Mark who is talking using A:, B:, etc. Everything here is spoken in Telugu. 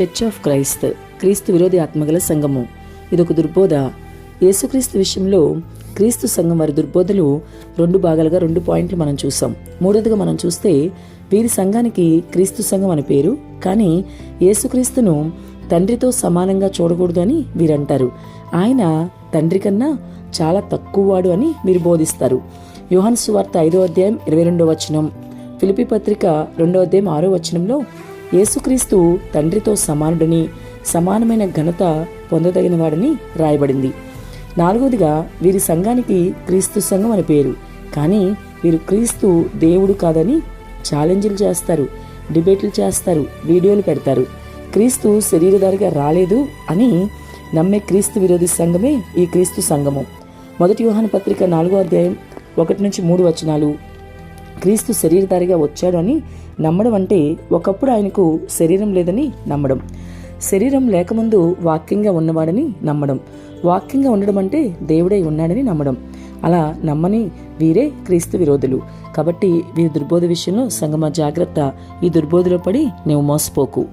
A: చర్చ్ ఆఫ్ క్రైస్త్ క్రీస్తు విరోధి ఆత్మగల సంఘము. ఇదొక దుర్బోధ. యేసుక్రీస్తు విషయంలో క్రీస్తు సంఘం వారి దుర్బోధలు రెండు భాగాలుగా రెండు పాయింట్లు మనం చూసాం. మూడోదిగా మనం చూస్తే వీరి సంఘానికి క్రీస్తు సంఘం అని పేరు కానీ యేసుక్రీస్తును తండ్రితో సమానంగా చూడకూడదు అని వీరంటారు. ఆయన తండ్రి కన్నా చాలా తక్కువవాడు అని వీరు బోధిస్తారు. యోహన్ సువార్త ఐదో అధ్యాయం ఇరవై రెండో వచనం. ఫిలిపి పత్రిక రెండో అధ్యాయం ఆరో వచనంలో యేసుక్రీస్తు తండ్రితో సమానుడని సమానమైన ఘనత పొందదగినవాడని రాయబడింది. నాలుగవదిగా వీరి సంఘానికి క్రీస్తు సంఘం అని పేరు. కానీ వీరు క్రీస్తు దేవుడు కాదని ఛాలెంజ్లు చేస్తారు డిబేట్లు చేస్తారు వీడియోలు పెడతారు. క్రీస్తు శరీరధారిగా రాలేదు అని నమ్మే క్రీస్తు విరోధి సంఘమే ఈ క్రీస్తు సంఘము. మొదటి వ్యూహాన పత్రిక నాలుగో అధ్యాయం ఒకటి నుంచి మూడు వచనాలు. క్రీస్తు శరీరధారిగా వచ్చాడు అని నమ్మడం అంటే ఒకప్పుడు ఆయనకు శరీరం లేదని నమ్మడం. శరీరం లేకముందు వాక్యంగా ఉన్నవాడని నమ్మడం. వాక్యంగా ఉండడం అంటే దేవుడై ఉన్నాడని నమ్మడం. అలా నమ్మని వీరే క్రీస్తు విరోధులు. కాబట్టి వీరి దుర్బోధ విషయంలో సంగమ జాగ్రత్త. ఈ దుర్బోధలో పడి నీవు మోసపోకు.